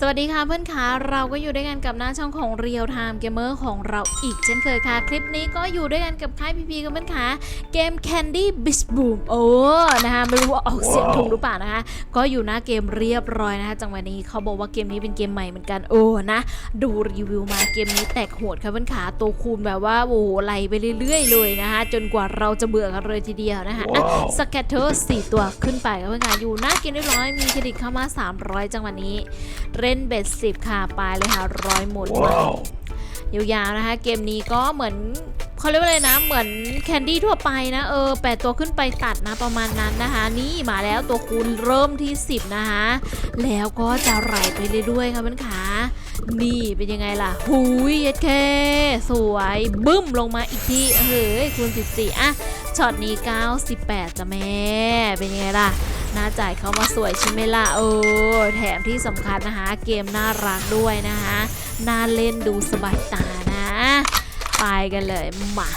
สวัสดีค่ะเพื่อนคะเราก็อยู่ด้วยกันกับหน้าช่องของ Real Time Gamer ของเราอีกเช่นเคยค่ะ คลิปนี้ก็อยู่ด้วยกันกับค่ายพีพีกันเพื่อนคะเกม Candy b i s Boom โอ้นะคะไม่รู้ว่าออกเสียงถูกหรือเปล่านะคะ ก็อยู่หน้าเกมเรียบร้อยนะคะจังหวะนี้เขาบอกว่าเกมนี้เป็นเกมใหม่เหมือนกันโอ้นะดูรีวิวมาเกมนี้แตกโหดค่ะเพื่อนขาตัวคูณแบบว่าโอ้โหไล่ไปเรื่อยๆเลยนะคะจนกว่าเราจะเบื่อกันเลยทีเดียวนะคะอะสแกตเตอร์สี่ตัวขึ้นไปครับเพื่อนค่ะอยู่หน้าเกมเรียบร้อยมีเครดิตเข้ามา 300 จังหวะนี้เล่นเบ็ดสิบค่ะไปเลยค่ะร้อยหมดไป Wow. ยาวๆนะคะ เกมนี้ก็เหมือนเขาเรียกว่าอะไรนะ เหมือนแคนดี้ทั่วไปนะ เออแปดตัวขึ้นไปตัดนะประมาณนั้นนะคะ นี่มาแล้วตัวคูณเริ่มที่ 10 นะคะ แล้วก็จะไหลไปเรื่อยๆค่ะเพื่อนขานี่เป็นยังไงล่ะหุยเย็ดเค สวยบึ้มลงมาอีกทีเฮ้ยคูณ14อะ ช็อตนี้ 98จ้ะแม่ เป็นยังไงล่ะหน้าจ่ายเขามาสวยใช่ไหมล่ะเออแถมที่สำคัญนะคะ เกมน่ารักด้วยนะคะน่าเล่นดูสบายตานะ ไปกันเลยมา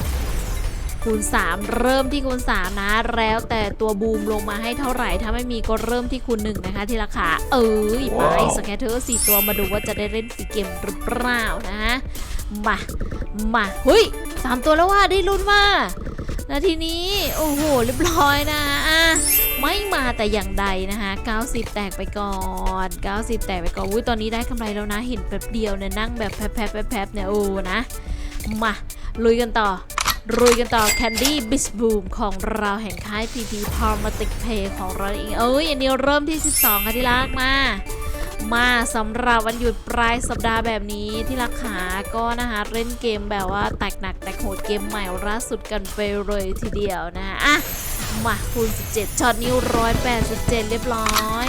คูณ 3 เริ่มที่คูณ 3 นะ แล้วแต่ตัวบูมลงมาให้เท่าไหร่ ถ้าไม่มีก็เริ่มที่คูณ 1 นะคะ ที่ราคาเอ้ยไปว้าวสแกตเตอร์สี่ตัวมาดูว่าจะได้เล่นฟรีเกมหรือเปล่านะมามาเฮ้ยสามตัวแล้วว่าได้ลุ้นว่า นาทีนี้ โอ้โหเรียบร้อยนะอะไม่มาแต่อย่างใดนะคะ90 แตกไปก่อน 90 แตกไปก่อนอุ้ยตอนนี้ได้กำไรแล้วนะ เห็นแป๊บเดียวเนี่ยนั่งแบบแป๊บๆแป๊บๆเนี่ยโอ้นะ มาลุยกันต่อลุยกันต่อ Candy b i s Boom ของเราแห่งค่าย PP p a r m a t i c Pay ของเราเองเอ้ยอันนี้เริ่มที่ 12ค่ะที่รักมา มาสำหรับวันหยุดปลายสัปดาห์แบบนี้ที่ราคาก็นะคะเล่นเกมแบบว่าแตกหนักแตกโหดเกมใหม่ล่าสุดกันไปเลยทีเดียวนะอะมาคูณ 17ช็อตนิ้ว187 เรียบร้อย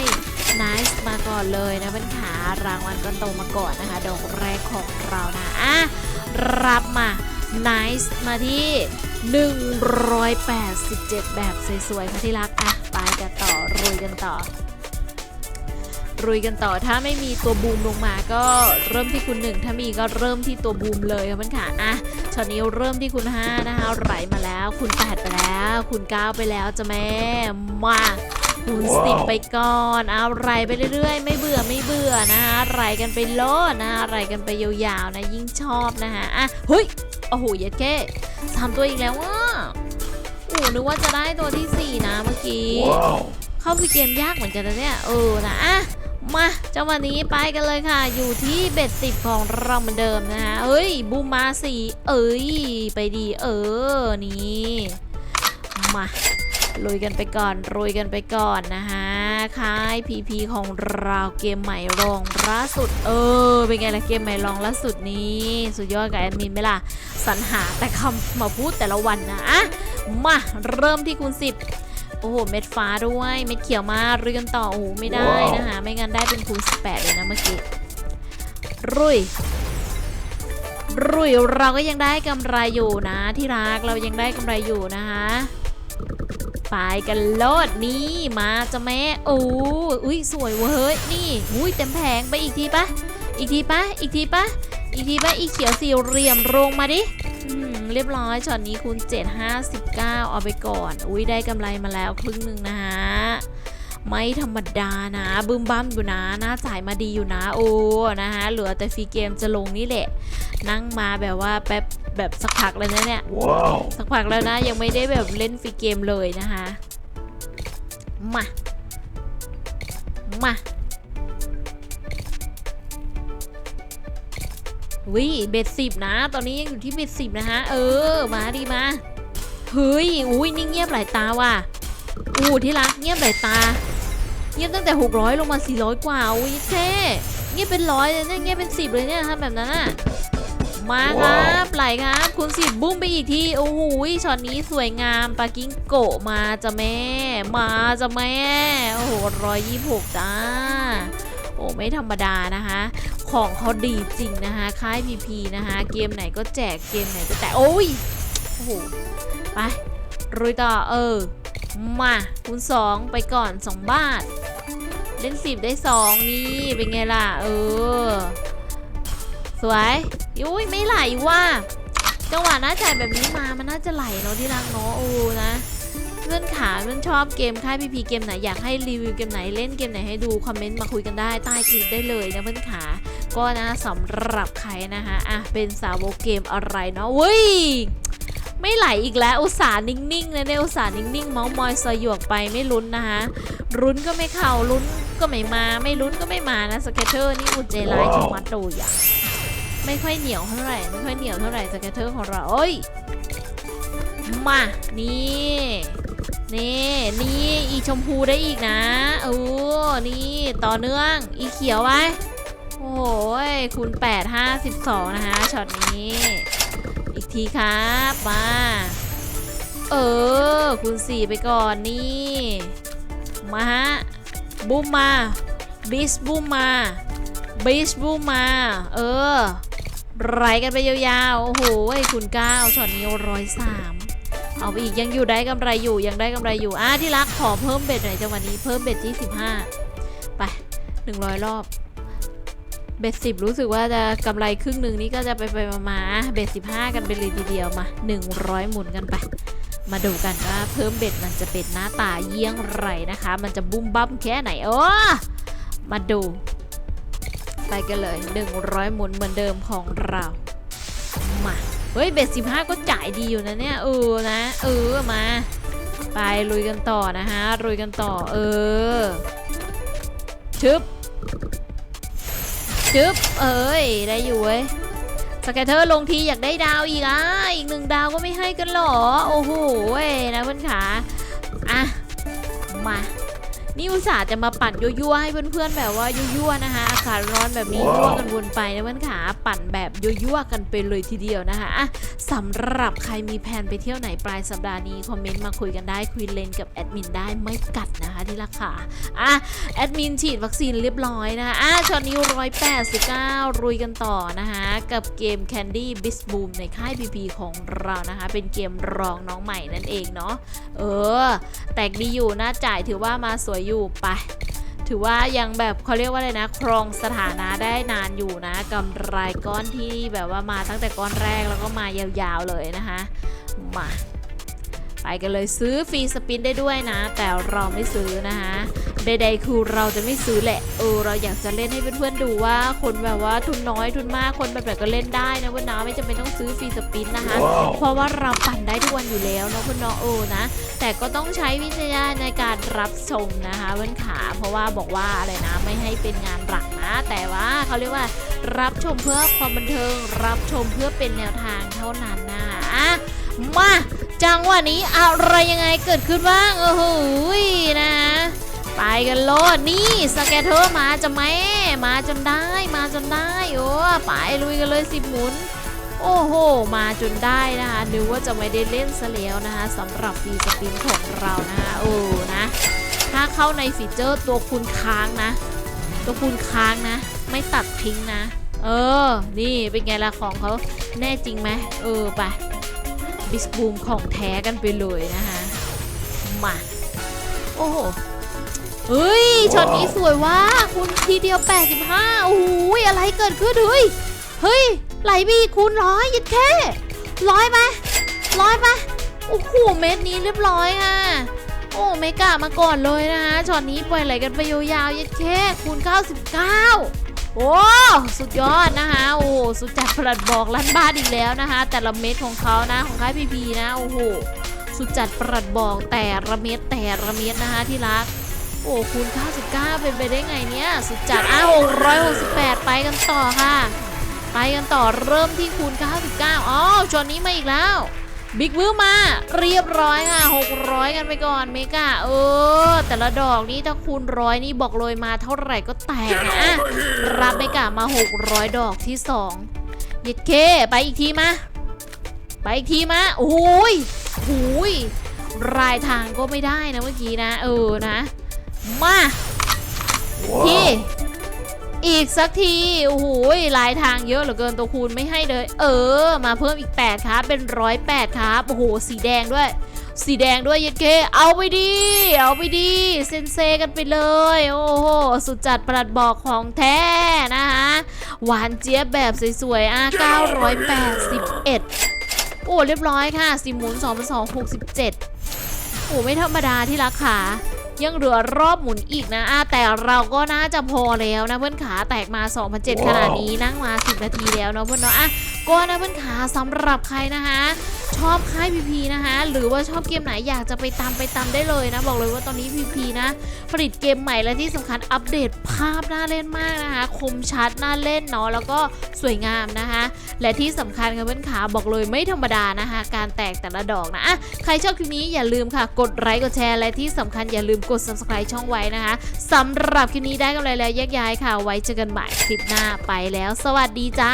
น i c e มาก่อนเลยนะเป็นขารางวัลก็โตมาก่อนนะคะดอกแรกของเรานะอะรับมา n i c e มาที่ 187 แบบสวยๆค่ะที่รักอะไปกันต่อรุยกันต่อ รุยกันต่อ ถ้าไม่มีตัวบูมลงมาก็เริ่มที่คุณหนึ่งถ้ามีก็เริ่มที่ตัวบูมเลยครับเพื่อนค่ะอะช็อตนี้เริ่มที่คุณ5นะคะไหลมาแล้ว คุณ8ไปแล้ว คุณ9ไปแล้วจะแม่มาคุณสิบว้าวไปก่อน เอาไหลไปเรื่อยๆ ไม่เบื่อไม่เบื่อนะคะไหลกันไปโลดนะคะไหลกันไปยาวๆนะยิ่งชอบนะคะอะเฮ้ยโอ้โหเย็ดแค่ทำตัวอีกแล้วว่าโอ้นึกว่าจะได้ตัวที่สี่นะเมื่อกี้ Wow. เข้าไปเกมยากเหมือนกันนะเนี่ยเออนะอะ มาจังหวะนี้ไปกันเลยค่ะ อยู่ที่เบ็ดสิบของเราเหมือนเดิมนะคะเอ้ย บูมมาสี่เอ้ย ไปดีเออ นี่มาลุยกันไปก่อนลุยกันไปก่อนนะคะค่ายพีพีของเราเกมใหม่รองล่าสุด เออ เป็นไงล่ะเกมใหม่รองล่าสุดนี้ สุดยอดกับแอดมินไหมล่ะสรรหาแต่คำมาพูดแต่ละวันนะอะมาเริ่มที่คูณสิบ โอ้โห เม็ดฟ้าด้วย เม็ดเขียวมาเรียนต่อ โอ้โห ไม่ได้ว้าวนะคะ ไม่งั้นได้เป็นคูณ18 เลยนะเมื่อกี้ รุยรุยเราก็ยังได้กำไรอยู่นะที่รัก เรายังได้กำไรอยู่นะคะไปกันโลดนี่มาจะแม่โอ้อุ้ยสวยเว้ย นี่อุ้ยเต็มแผงไปอีกทีปะอีกทีปะอีกทีปะอีกทีปะอีเขียวสี่เหลี่ยมลงมาดิอืม เรียบร้อยช็อตนี้คูณ7 59 เอาไปก่อน อุ้ยได้กำไรมาแล้วครึ่งหนึ่งนะฮะ ไม่ธรรมดานะ บึ้มบ้ามอยู่นะ หน้าจ่ายมาดีอยู่นะ โอ้ นะฮะ เหลือแต่ฟรีเกมจะลงนี่แหละ นั่งมาแบบว่าแป๊บแบบสักพักเลยนะเนี่ย Wow. สักพักแล้วนะ ยังไม่ได้แบบเล่นฟรีเกมเลยนะคะ มา มา วิเบ็ดสิบนะ ตอนนี้ยังอยู่ที่เบ็ดสิบนะฮะ เออ มาดีมาเฮ้ยอุ้ยนี่เงียบหลายตาว่ะอู้ที่รักเงียบหลายตา เงียบตั้งแต่ 600 ลงมา 400 กว่าอุ้ยแค่เงียบเป็นร้อยเลยเนี่ยเงียบเป็นสิบเลยเนี่ยทำแบบนั้นอะมาครับไหลครับคุณสิบบุ้มไปอีกทีโอ้โหช็อตนี้สวยงามปากิ้งโกะมาจะแม่ มาจะแม่ โอ้โหร้อยยี่หกจ้าโอ้ไม่ธรรมดานะคะ ของเขาดีจริงนะคะค่ายพีพีนะคะเกมไหนก็แจกเกมไหนก็แจกโอ้ยโอ้โหไปรุยต่อเออมาคูณสองไปก่อน2บาท เล่นสิบได้2นี่เป็นไงล่ะ เออ สวยยุ้ยไม่ไหลว่ะจังหวะน่าจ่ายแบบนี้มามันน่าจะไหลเนาะที่รักเนาะโอ้นะเพื่อนขาเพื่อนชอบเกมค่ายพีพีเกมไหนอยากให้รีวิวเกมไหนเล่นเกมไหนให้ดูคอมเมนต์มาคุยกันได้ใต้คลิปได้เลยนะเพื่อนขา ก็นะสำหรับใครนะคะอะเป็นสาวกเกมอะไรเนาะเว้ยไม่ไหลอีกแล้วอุตส่าห์นิ่งๆนะเนี่ยอุตส่าห์นิ่งๆเมาส์มอยสยวกไปไม่ลุ้นนะคะลุ้นก็ไม่เข้าลุ้นก็ไม่มาไม่ลุ้นก็ไม่มานะสเก็ตเตอร์นี่อุจเจร้ายชะมัดดูอย่างไม่ค่อยเหนียวเท่าไหร่ไม่ค่อยเหนียวเท่าไหร่สเก็ตเตอร์ของเราเอ้ยมานี่นี่นี่อีชมพูได้อีกนะเออนี่ต่อเนื่องอีเขียวไว้ โอ้โหยคูณ8 5 12นะคะช็อตนี้ อีกทีครับมา เออคูณ 4 ไปก่อนนี่ มาฮะบูมมาบิสบูมมาบิสบูมมา เออไหลกันไปยาวๆ โอ้โหคุณก้าช็อตนี้ร้อยสามเอาไปอีกยังอยู่ได้กำไรอยู่ยังได้กำไรอยู่อะที่รักขอเพิ่มเบ็ดหน่อยจังหวะนี้เพิ่มเบ็ดที่สิบห้าไปหนึ่งร้อยรอบ เบ็ดสิบรู้สึกว่าจะกำไรครึ่งหนึ่งนี่ก็จะไปไปมามาเบ็ดสิบห้ากันไปเลยทีเดียวมาหนึ่งร้อยหมุนกันไป มาดูกันว่าเพิ่มเบ็ดมันจะเป็นหน้าตาเยี่ยงไรนะคะ มันจะบุ้มบั้มแค่ไหนโอ้มาดู ไปกันเลย 100 หมุนเหมือนเดิมของเรามาเฮ้ยเบ็ด15ก็จ่ายดีอยู่นะเนี่ยเออนะเออมาไปลุยกันต่อนะฮะลุยกันต่อเออชึบ ชึบเอ้ย ได้อยู่เว้ย สแกตเตอร์ลงทีอยากได้ดาวอีกอะ อีกหนึ่งดาวก็ไม่ให้กันหรอ โอ้โหเว้ยนะเพื่อนขา อะ มา นี่อุตส่าห์จะมาปั่นยั่วๆให้เพื่อนๆแบบว่ายั่วๆนะคะ อากาศร้อนแบบนี้ยั่วกันวนไปนะเพื่อนขา ปั่นแบบยั่วๆกันไปเลยทีเดียวนะคะอะสำหรับใครมีแผนไปเที่ยวไหนปลายสัปดาห์นี้คอมเมนต์มาคุยกันได้คุยเลนกับแอดมินได้ไม่กัดนะคะที่ราคาอะแอดมินฉีดวัคซีนเรียบร้อยนะคะอะช็อตนี้ร้อยแปดสิบเก้ารุยกันต่อนะคะกับเกม Candy b i s Boom ในค่าย PP ของเรานะคะเป็นเกมรองน้องใหม่นั่นเองเนาะเออ แตกดีอยู่น่าจ่ายถือว่ามาสวยอยู่ไป ถือว่ายังแบบเขาเรียกว่าอะไรนะ ครองสถานะได้นานอยู่นะกำไรก้อนที่แบบว่ามาตั้งแต่ก้อนแรกแล้วก็มายาวๆเลยนะคะ มาไปกันเลยซื้อฟรีสปินได้ด้วยนะ แต่เราไม่ซื้อนะคะ ใดๆคือเราจะไม่ซื้อแหละ เออ เราอยากจะเล่นให้เพื่อนๆดูว่า คนแบบว่าทุนน้อยทุนมากคนแบบไหนก็เล่นได้นะเพื่อนๆไม่จำเป็นต้องซื้อฟรีสปินนะคะ เพราะว่าเราปั่นได้ทุกวันอยู่แล้วเนาะคุณเนาะโอ้นะ แต่ก็ต้องใช้วิจารณญาณในการรับชมนะคะเพื่อนขา เพราะว่าบอกว่าอะไรนะไม่ให้เป็นงานหลักนะ แต่ว่าเขาเรียกว่ารับชมเพื่อความบันเทิง รับชมเพื่อเป็นแนวทางเท่านั้นนะคะอะมาจังหวะนี้อะไรยังไงเกิดขึ้นบ้างโอ้โหนะ ไปกันโลดนี่สแกตเทอร์มาจะแม่มาจนได้มาจนได้โอ้ไปลุยกันเลยสิหมุน โอ้โห มาจนได้นะคะนึกว่าจะไม่ได้เล่นซะแล้วนะคะสำหรับฟีสปินของเรานะคะโอ้นะ ถ้าเข้าในฟีเจอร์ตัวคูณค้างนะ ตัวคูณค้างนะ ไม่ตัดทิ้งนะ เออ นี่เป็นไงล่ะของเขาแน่จริงไหมเออไปบิสบูมของแท้กันไปเลยนะคะมาโอ้โห เฮ้ยช็อตนี้สวยว่าคุณทีเดียว 85 โอ้โหอะไรเกิดขึ้นเฮ้ย เฮ้ย ไหลบีคูณร้อยยัดแค่ร้อยไหมร้อยไหมโอ้โห เม็ดนี้เรียบร้อยค่ะ โอ้ไม่กล้ามาก่อนเลยนะคะช็อตนี้ปล่อยไหลกันไปยาวๆยัดแค่คูณ 99 โอ้สุดยอดนะคะโอ้สุดจัดประหลัดบอกล้านบ้านอีกแล้วนะคะ แต่ละเม็ดของเขานะของค่ายพีพีนะโอ้โหสุดจัดประหลัดบอกแต่ละเม็ดแต่ละเม็ดนะคะที่รัก โอ้คูณ99 เป็นไปได้ไงเนี่ย สุดจัดอ้าว668 ไปกันต่อค่ะ ไปกันต่อเริ่มที่คูณ 99อ๋อจอนนี้มาอีกแล้ว บิ๊กบื้อมาเรียบร้อยค่ะ 600 กันไปก่อนเมกาเออ แต่ละดอกนี้ถ้าคูณร้อยนี่บอกเลยมาเท่าไหร่ก็แตกนะอะรับเมกามา 600 ดอกที่2ยิดเค ไปอีกทีมาไปอีกทีมาโอ้ยโอ้ยรายทางก็ไม่ได้นะเมื่อกี้นะ เออนะ มาที่ อีกสักที โอ้โหลายทางเยอะเหลือเกินตัวคูณไม่ให้เลย เออ มาเพิ่มอีก 8 ครับ เป็น 108 ครับ โอ้โห สีแดงด้วย สีแดงด้วยเยัดเคเอาไปดี เอาไปดี เซนเซกันไปเลย โอ้โห สุดจัดประหลัดบอกของแท้นะคะหวานเจี๊ยบแบบสวยๆอะ981โอ้ เรียบร้อยค่ะ สิหมุน2 2 67 โอ้อ้ไม่ธรรมดาที่รักขา ยังเหลือรอบหมุนอีกนะอะแต่เราก็น่าจะพอแล้วนะเพื่อนขาแตกมา2,007ขนาดนี้นั่งมา 10 นาทีแล้วเนาะเพื่อนเนาะอะก็นะเพื่อนขาสำหรับใครนะคะ ชอบค่ายพีพีนะคะหรือว่าชอบเกมไหนอยากจะไปตามไปตามได้เลยนะ บอกเลยว่าตอนนี้พีพีนะ ผลิตเกมใหม่และที่สำคัญอัปเดตภาพน่าเล่นมากนะคะคมชัดน่าเล่นเนาะแล้วก็สวยงามนะคะ และที่สำคัญค่ะเพื่อนขาบอกเลยไม่ธรรมดานะคะการแตกแต่ละดอกนะอะใครชอบคลิปนี้อย่าลืมค่ะ กดไลค์กดแชร์และที่สำคัญอย่าลืมกด subscribe ช่องไว้นะคะสำหรับคลิปนี้ได้กำไรแล้วแยกย้ายค่ะ ไว้เจอกันใหม่คลิปหน้าไปแล้ว สวัสดีจ้า